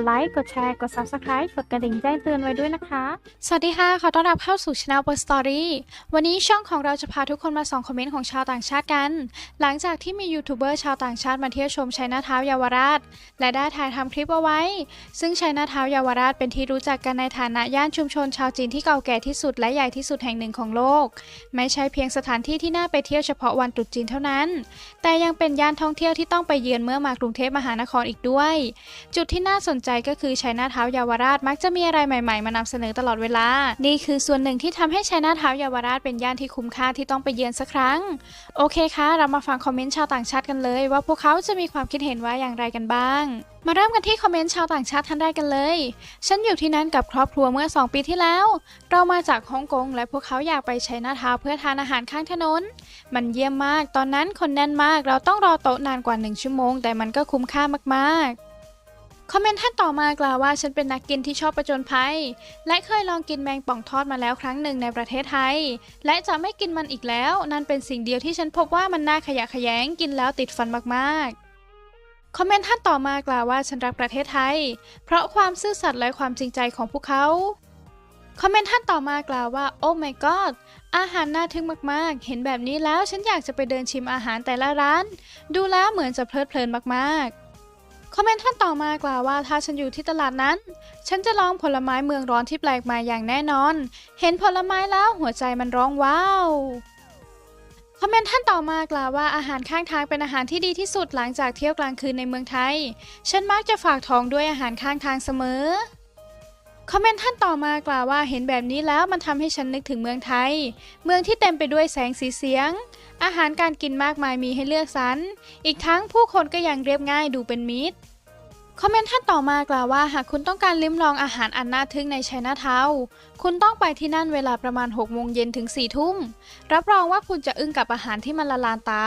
ดไลค์ กดแชร์ กด Subscribe กดกระดิ่งแจ้งเตือนไว้ด้วยนะคะ สวัสดีค่ะ ขอต้อนรับเข้าสู่ Channel Ber Story วันนี้ช่องของเราจะพาทุกคนมาส่องคอมเมนต์ของชาวต่างชาติกัน หลังจากที่มียูทูบเบอร์ชาวต่างชาติมาเที่ยวชมชัยนาทาวน์เยาวราช และได้ถ่ายทำคลิปเอาไว้ ซึ่งชัยนาทาวน์เยาวราชเป็นที่รู้จักกันในฐานะย่านชุมชนชาวจีนที่เก่าแก่ที่สุดและใหญ่ที่สุดแห่งหนึ่งของโลก ไม่ใช่เพียงสถานที่ที่น่าไปเที่ยวเฉพาะวันตรุษจีนเท่านั้น แต่ยังเป็นย่านท่องเที่ยวที่ต้องไปเยือนเมื่อมากรุงเทพมหานครอีกด้วย จุดที่น่าสนใจก็คือชัยนาทาวเยาวราชมักจะมีอะไรใหม่ ๆ มานำเสนอตลอดเวลา นี่คือส่วนหนึ่งที่ทำให้ชัยนาทาวเยาวราชเป็นย่านที่คุ้มค่าที่ต้องไปเยือนสักครั้ง โอเคค่ะเรามาฟังคอมเมนต์ชาวต่างชาติกันเลย ว่าพวกเขาจะมีความคิดเห็นว่าอย่างไรกันบ้างมาเริ่มกันที่คอมเมนต์ชาวต่างชาติท่านแรกกันเลย ฉันอยู่ที่นั่นกับครอบครัวเมื่อ 2 ปีที่แล้ว เรามาจากฮ่องกงและพวกเขาอยากไปชัยนาทาวเพื่อทานอาหารข้างถนน มันเยี่ยมมาก ตอนนั้นคนแน่นมาก เราต้องรอโต๊ะนานกว่า 1 ชั่วโมง แต่มันก็คุ้มค่ามากๆ คอมเมนต์ท่านต่อมากล่าวว่าฉันเป็นนักกินที่ชอบประจนภัย และเคยลองกินแมงป่องทอดมาแล้วครั้งหนึ่งในประเทศไทย และจะไม่กินมันอีกแล้ว นั่นเป็นสิ่งเดียวที่ฉันพบว่ามันน่าขยะแขยงกินแล้วติดฟันมากๆ คอมเมนต์ท่านต่อมากล่าวว่าฉันรักประเทศไทย เพราะความซื่อสัตย์และความจริงใจของพวกเขาคอมเมนต์ท่านต่อมากล่าวว่า โอ้ my god อาหารน่าทึ่งมากๆ เห็นแบบนี้แล้วฉันอยากจะไปเดินชิมอาหารแต่ละร้าน ดูแล้วเหมือนจะเพลิดเพลินมากๆ คอมเมนต์ท่านต่อมากล่าวว่าถ้าฉันอยู่ที่ตลาดนั้น ฉันจะลองผลไม้เมืองร้อนที่แปลกใหม่อย่างแน่นอน เห็นผลไม้แล้วหัวใจมันร้องว้าวคอมเมนต์ท่านต่อมากล่าวว่าอาหารข้างทางเป็นอาหารที่ดีที่สุดหลังจากเที่ยวกลางคืนในเมืองไทย ฉันมักจะฝากท้องด้วยอาหารข้างทางเสมอ คอมเมนต์ท่านต่อมากล่าวว่าเห็นแบบนี้แล้วมันทำให้ฉันนึกถึงเมืองไทย เมืองที่เต็มไปด้วยแสงสีเสียง อาหารการกินมากมายมีให้เลือกสรร อีกทั้งผู้คนก็ยังเรียบง่ายดูเป็นมิตร คอมเมนต์ท่านต่อมากล่าวว่าหากคุณต้องการลิ้มลองอาหารอันน่าทึ่งในไชน่าทาวคุณต้องไปที่นั่นเวลาประมาณ6โมงเย็นถึง4ทุ่ม รับรองว่าคุณจะอึ้งกับอาหารที่มันละลานตา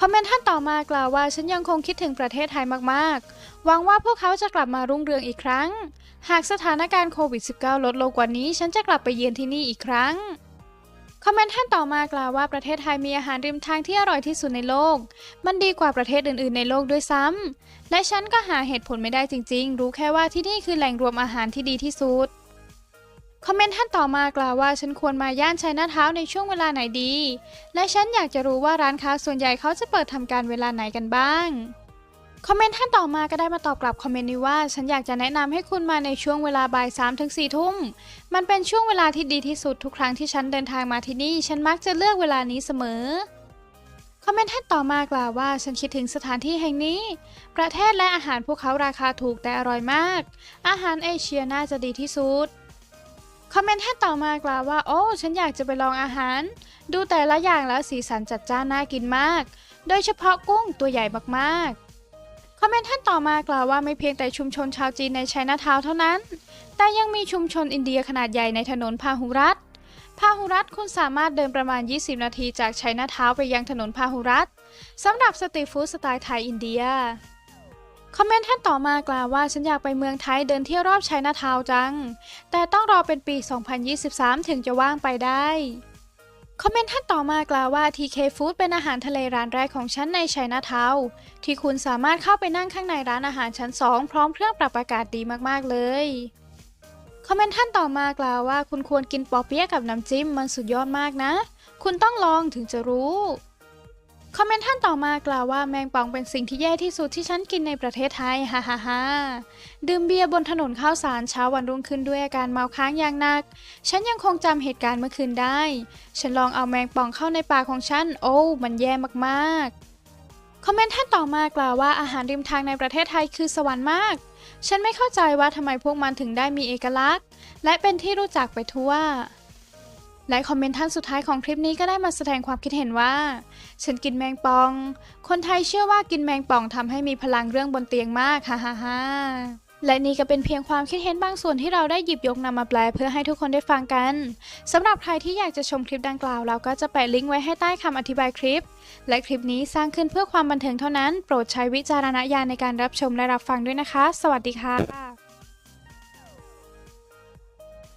คอมเมนต์ท่านต่อมากล่าวว่าฉันยังคงคิดถึงประเทศไทยมากๆ หวังว่าพวกเขาจะกลับมารุ่งเรืองอีกครั้ง หากสถานการณ์โควิด -19 ลดลงกว่านี้ ฉันจะกลับไปเยือนที่นี่อีกครั้งคอมเมนต์ท่านต่อมากล่าวว่าประเทศไทยมีอาหารริมทางที่อร่อยที่สุดในโลก มันดีกว่าประเทศอื่นๆ ในโลกด้วยซ้ำและฉันก็หาเหตุผลไม่ได้จริง ๆ รู้แค่ว่าที่นี่คือแหล่งรวมอาหารที่ดีที่สุด คอมเมนต์ท่านต่อมากล่าวว่าฉันควรมาย่านชัยนาทาวน์ในช่วงเวลาไหนดี และฉันอยากจะรู้ว่าร้านค้าส่วนใหญ่เขาจะเปิดทำการเวลาไหนกันบ้าง คอมเมนต์ท่านต่อมาก็ได้มาตอบกลับคอมเมนต์นี้ว่า ฉันอยากจะแนะนำให้คุณมาในช่วงเวลาบ่าย3ามถึงสี่ทุ่ม มันเป็นช่วงเวลาที่ดีที่สุดทุกครั้งที่ฉันเดินทางมาที่นี่ ฉันมักจะเลือกเวลานี้เสมอคอมเมนต์ท่านต่อมากล่าวว่าฉันคิดถึงสถานที่แห่งนี้ ประเทศและอาหารพวกเขาราคาถูกแต่อร่อยมาก อาหารเอเชียน่าจะดีที่สุด คอมเมนต์ท่านต่อมากล่าวว่า โอ้ ฉันอยากจะไปลองอาหาร ดูแต่ละอย่างแล้วสีสันจัดจ้านน่ากินมาก โดยเฉพาะกุ้งตัวใหญ่มากๆ คอมเมนต์ท่านต่อมากล่าวว่าไม่เพียงแต่ชุมชนชาวจีนในไชน่าทาวเท่านั้น แต่ยังมีชุมชนอินเดียขนาดใหญ่ในถนนพาหุรัตพาหุรัตคุณสามารถเดินประมาณ 20 นาทีจากไชน่าทาวไปยังถนนพาหุรัตสำหรับสตรีทฟู้ดสไตล์ไทยอินเดีย คอมเมนต์ท่านต่อมากล่าวว่าฉันอยากไปเมืองไทยเดินเที่ยวรอบไชน่าทาวจัง แต่ต้องรอเป็นปี 2023 ถึงจะว่างไปได้ คอมเมนต์ท่านต่อมากล่าวว่า TK Food เป็นอาหารทะเลร้านแรกของฉันในไชน่าทาวที่คุณสามารถเข้าไปนั่งข้างในร้านอาหารชั้น 2 พร้อมเครื่องปรับอากาศดีมากๆเลยคอมเมนต์ท่านต่อมากล่าวว่า คุณควรกินปอเปี๊ยะกับน้ำจิ้มมันสุดยอดมากนะ คุณต้องลองถึงจะรู้ คอมเมนต์ท่านต่อมากล่าวว่าแมงป่องเป็นสิ่งที่แย่ที่สุดที่ฉันกินในประเทศไทยฮ่าฮ่าฮ่าดื่มเบียร์บนถนนข้าวสารเช้าวันรุ่งขึ้นด้วยอาการเมาค้างอย่างหนัก ฉันยังคงจำเหตุการณ์เมื่อคืนได้ ฉันลองเอาแมงป่องเข้าในปากของฉัน โอ้ มันแย่มากๆ คอมเมนต์ท่านต่อมากล่าวว่าอาหารริมทางในประเทศไทยคือสวรรค์มาก ฉันไม่เข้าใจว่าทำไมพวกมันถึงได้มีเอกลักษณ์ และเป็นที่รู้จักไปทั่ว และคอมเมนต์ท่านสุดท้ายของคลิปนี้ก็ได้มาแสดงความคิดเห็นว่า ฉันกินแมงป่อง คนไทยเชื่อว่ากินแมงป่องทำให้มีพลังเรื่องบนเตียงมากฮ่าฮ่าฮ่าและนี่ก็เป็นเพียงความคิดเห็นบางส่วนที่เราได้หยิบยกนำมาแปลเพื่อให้ทุกคนได้ฟังกัน สำหรับใครที่อยากจะชมคลิปดังกล่าว เราก็จะแปะลิงก์ไว้ให้ใต้คำอธิบายคลิป และคลิปนี้สร้างขึ้นเพื่อความบันเทิงเท่านั้น โปรดใช้วิจารณญาณในการรับชมและรับฟังด้วยนะคะ สวัสดีค่ะ